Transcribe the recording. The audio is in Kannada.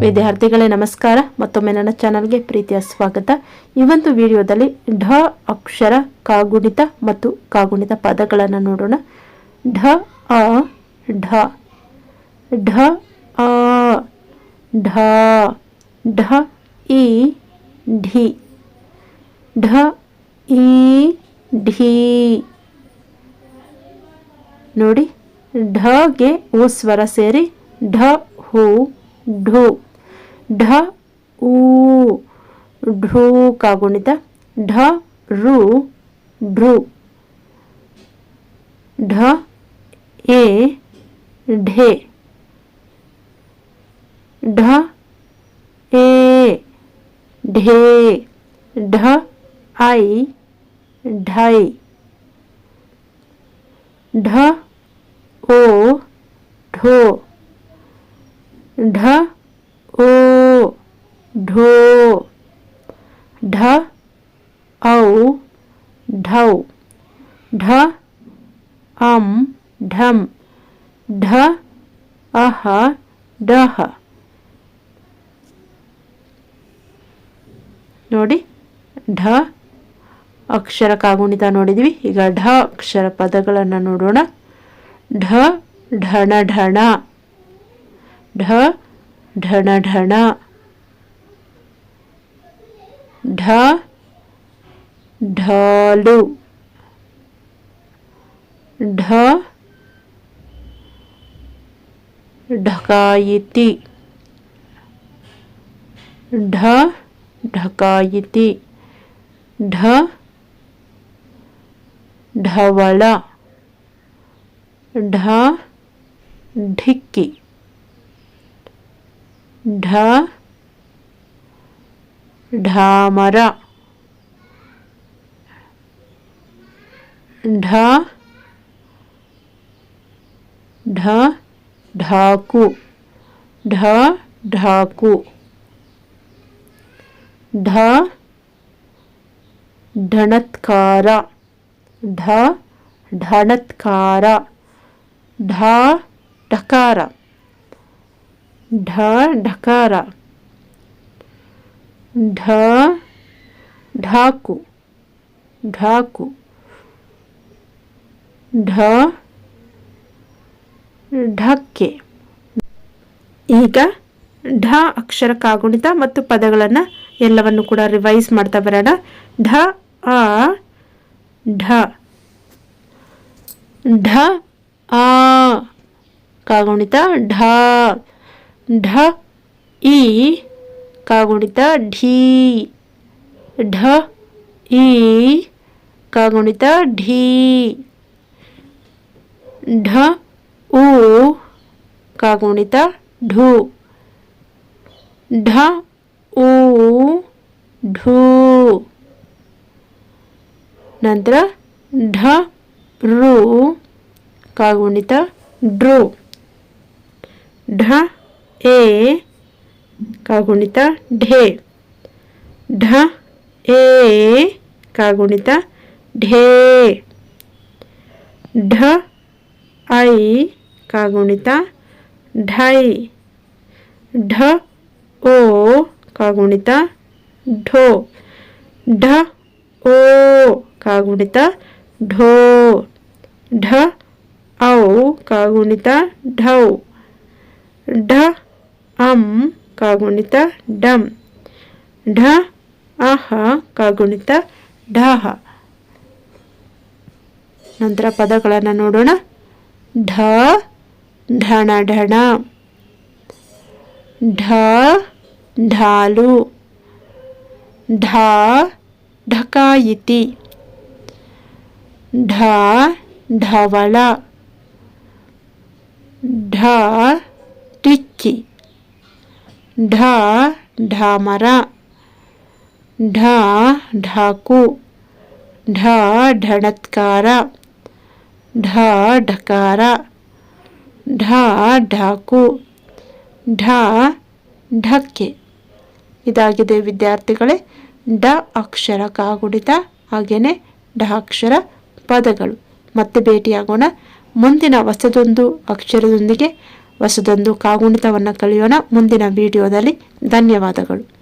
ವಿದ್ಯಾರ್ಥಿಗಳೇ ನಮಸ್ಕಾರ. ಮತ್ತೊಮ್ಮೆ ನನ್ನ ಚಾನಲ್ಗೆ ಪ್ರೀತಿಯ ಸ್ವಾಗತ. ಈ ಒಂದು ವಿಡಿಯೋದಲ್ಲಿ ಢ ಅಕ್ಷರ ಕಾಗುಣಿತ ಮತ್ತು ಕಾಗುಣಿತ ಪದಗಳನ್ನು ನೋಡೋಣ. ಢ, ಅ, ಢ. ಢ, ಅ, ಢ. ಢ, ಇ, ಢಿ. ಢ, ಇ, ಢಿ. ನೋಡಿ ಢಗೆ ಓ ಸ್ವರ ಸೇರಿ ಢ, ಹೂ, ಢು. ढ ऊ ढू का गुणित ढ, रु, ढ्रु। ढ, ए, ढे। ढ, ए, ढे। ढ, आई, ढाई। ढ, ओ, ढो। ढ ಢೌ ಢ ಅಂ ಢಂ ಢ ಅಹ ಡಹ ನೋಡಿ ಢ ಅಕ್ಷರ ಕಾಗುಣಿತ ನೋಡಿದ್ವಿ ಈಗ ಢ ಅಕ್ಷರ ಪದಗಳನ್ನು ನೋಡೋಣ. ಢ, ಢಣ ಢಣ. ಢ, ಢಣ ಢಣ. ಢ ढालू। ढ। ढकायती। ढ। ढकायती। ढ। ढवला। ढ। ढिक्की। ढ। ढामरा। ढ ढ, ढाकू ढ ढाकू, ढ, ढणत्कार ढ ढणत्कार, ढ, ढकार ढ ढकार, ढ, ढाकू ढाकू ಢ, ಢಕ್ಕೆ. ಈಗ ಢ ಅಕ್ಷರ ಕಾಗುಣಿತ ಮತ್ತು ಪದಗಳನ್ನು ಎಲ್ಲವನ್ನು ಕೂಡ ರಿವೈಸ್ ಮಾಡ್ತಾ ಬರೋಣ. ಢ, ಆ, ಢ. ಢ, ಆ, ಕಾಗುಣಿತ, ಢ. ಢ ಇ ಕಾಗುಣಿತ, ಢೀ. ಢ ಇ ಕಾಗುಣಿತ, ಢೀ. ಢ ಉ ಕಾಗುಣಿತ ಢು ಢ ಉ ಢೂ ನಂತರ ಢ ರು ಕಾಗುಣಿತ ಡ್ರು ಢ ಎ ಕಾಗುಣಿತ ಢೇ ಢ ಎ ಕಾಗುಣಿತ ಢೇ ಢ ಐ ಕಾಗುಣಿತ, ಢೈ, ಢ, ಓ, ಕಾಗುಣಿತ, ಢೋ, ಢ, ಓ, ಕಾಗುಣಿತ, ಢೋ, ಢ, ಔ, ಕಾಗುಣಿತ, ಢೌ, ಢ, ಅಂ, ಕಾಗುಣಿತ, ಡಂ, ಢ, ಅಹ, ಕಾಗುಣಿತ ಢಹ ನಂತರ ಪದಗಳನ್ನು ನೋಡೋಣ. ಢ ಢಣ ಢಣ ಢ, ಢಾಲು. ಢ ಢಕಾಯಿತಿ. ಢ ಢವಳ ಢ, ಟಿಕ್ಕಿ. ಢ, ಢಾಮರ. ಢ, ಢಾಕು. ಢ ಢಣತ್ಕಾರ ಢ, ಢಕಾರ. ಢ, ಢಾಕು. ಢ, ಢಕ್ಕೆ. ಇದಾಗಿದೆ ವಿದ್ಯಾರ್ಥಿಗಳೇ, ಡ ಅಕ್ಷರ ಕಾಗುಣಿತ ಹಾಗೆಯೇ ಡ ಅಕ್ಷರ ಪದಗಳು. ಮತ್ತೆ ಭೇಟಿಯಾಗೋಣ. ಮುಂದಿನ ಹೊಸದೊಂದು ಅಕ್ಷರದೊಂದಿಗೆ ಹೊಸದೊಂದು ಕಾಗುಣಿತವನ್ನು ಕಲಿಯೋಣ. ಮುಂದಿನ ವಿಡಿಯೋದಲ್ಲಿ ಧನ್ಯವಾದಗಳು.